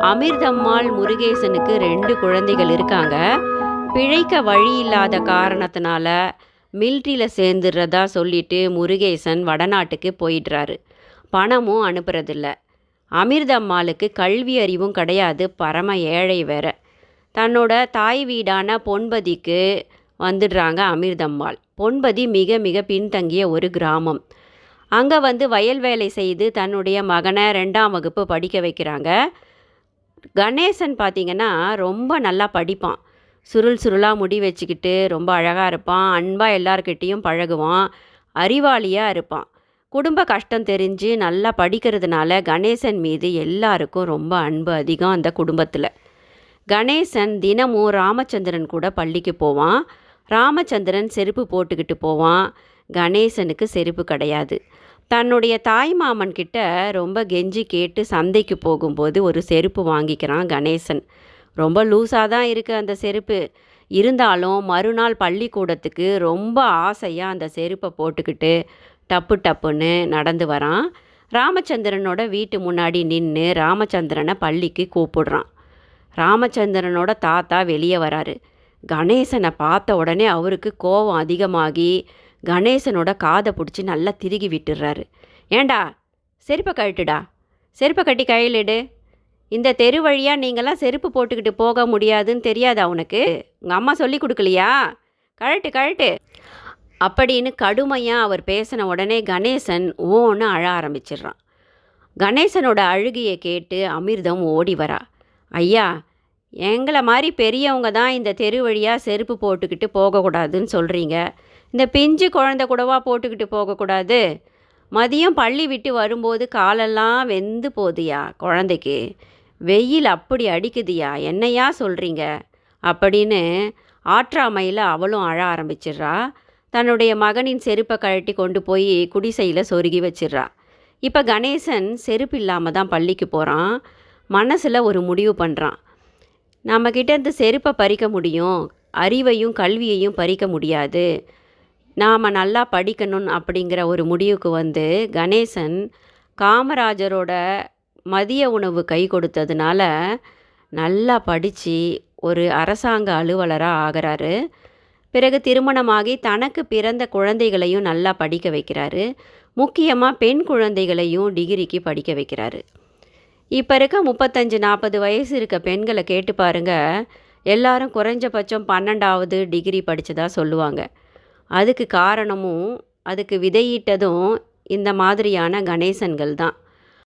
அமிர்தம்மாள் முருகேசனுக்கு ரெண்டு குழந்தைகள் இருக்காங்க. பிழைக்க வழி இல்லாத காரணத்தினால மில்ட்ரியில் சேர்ந்துடுறதா சொல்லிட்டு முருகேசன் வடநாட்டுக்கு போயிடுறாரு. பணமும் அனுப்புறதில்ல. அமிர்தம்மாளுக்கு கல்வி அறிவும் கிடையாது. பரம ஏழை வேற. தன்னோட தாய் வீடான பொன்பதிக்கு வந்துடுறாங்க அமிர்தம்மாள். பொன்பதி மிக மிக பின்தங்கிய ஒரு கிராமம். அங்கே வந்து வயல் வேலை செய்து தன்னுடைய மகனை ரெண்டாம் வகுப்பு படிக்க வைக்கிறாங்க. கணேசன் பார்த்திங்கன்னா ரொம்ப நல்லா படிப்பான். சுருள் சுருளாக முடி வச்சுக்கிட்டு ரொம்ப அழகாக இருப்பான். அன்பாக எல்லார்கிட்டேயும் பழகுவான். அறிவாளியாக இருப்பான். குடும்ப கஷ்டம் தெரிஞ்சு நல்லா படிக்கிறதுனால கணேசன் மீது எல்லாருக்கும் ரொம்ப அன்பு அதிகம் அந்த குடும்பத்தில். கணேசன் தினமும் ராமச்சந்திரன் கூட பள்ளிக்கு போவான். ராமச்சந்திரன் செருப்பு போட்டுக்கிட்டு போவான். கணேசனுக்கு செருப்பு கிடையாது. தன்னுடைய தாய் மாமன் கிட்ட ரொம்ப கெஞ்சி கேட்டு சந்தைக்கு போகும்போது ஒரு செருப்பு வாங்கிக்கிறான் கணேசன். ரொம்ப லூஸாக தான் இருக்குது அந்த செருப்பு. இருந்தாலும் மறுநாள் பள்ளிக்கூடத்துக்கு ரொம்ப ஆசையாக அந்த செருப்பை போட்டுக்கிட்டு டப்பு டப்புன்னு நடந்து வரான். ராமச்சந்திரனோட வீட்டு முன்னாடி நின்று ராமச்சந்திரனை பள்ளிக்கு கூப்பிடுறான். ராமச்சந்திரனோட தாத்தா வெளியே வராரு. கணேசனை பார்த்த உடனே அவருக்கு கோபம் அதிகமாகி கணேசனோட காதை பிடிச்சி நல்லா திருகி விட்டுடுறாரு ஏண்டா? செருப்பை கழட்டுடா. செருப்பை கட்டி கையிலிடு இந்த தெரு வழியாக நீங்களாம் செருப்பு போட்டுக்கிட்டு போக முடியாதுன்னு தெரியாதா உனக்கு? உங்கள் அம்மா சொல்லி கொடுக்கலையா? கழட்டு கழட்டு. அப்படின்னு கடுமையாக அவர் பேசின உடனே கணேசன் ஓன்னு அழ ஆரம்பிச்சிடுறான். கணேசனோட அழுகையை கேட்டு அமிர்தம் ஓடி வரா. ஐயா எங்களை மாதிரி பெரியவங்க தான் இந்த தெரு வழியாக செருப்பு போட்டுக்கிட்டு போகக்கூடாதுன்னு சொல்கிறீங்க இந்த பிஞ்சு குழந்த கூடவா போட்டுக்கிட்டு போகக்கூடாது? மதியம் பள்ளி விட்டு வரும்போது காலெல்லாம் வெந்து போகுதுயா குழந்தைக்கு? வெயில் அப்படி அடிக்குதுயா? என்னையா சொல்கிறீங்க அப்படின்னு ஆற்றாமையில் அவளும் அழ ஆரம்பிச்சிடுறா. தன்னுடைய மகனின் செருப்பை கழட்டி கொண்டு போய் குடிசையில் சொருகி வச்சிடுறா. இப்போ கணேசன் செருப்பு இல்லாமல் தான் பள்ளிக்கு போகிறான் மனசில் ஒரு முடிவு பண்ணுறான் நம்மக்கிட்ட இருந்து செருப்பை பறிக்க முடியும். அறிவையும் கல்வியையும் பறிக்க முடியாது. நாம் நல்லா படிக்கணும் அப்படிங்கிற ஒரு முடிவுக்கு வந்து கணேசன் காமராஜரோட மதிய உணவு கை கொடுத்ததுனால நல்லா படித்து ஒரு அரசாங்க அலுவலராக ஆகிறாரு. பிறகு திருமணமாகி தனக்கு பிறந்த குழந்தைகளையும் நல்லா படிக்க வைக்கிறாரு. முக்கியமாக பெண் குழந்தைகளையும் டிகிரிக்கு படிக்க வைக்கிறாரு. இப்போ இருக்க முப்பத்தஞ்சு நாற்பது வயசு இருக்க பெண்களை கேட்டு பாருங்க எல்லாரும் குறைஞ்சபட்சம் பன்னெண்டாவது டிகிரி படித்ததாக சொல்லுவாங்க. அதுக்கு காரணமும் அதுக்கு விதையிட்டதும் இந்த மாதிரியான கணேசன்கள் தான்.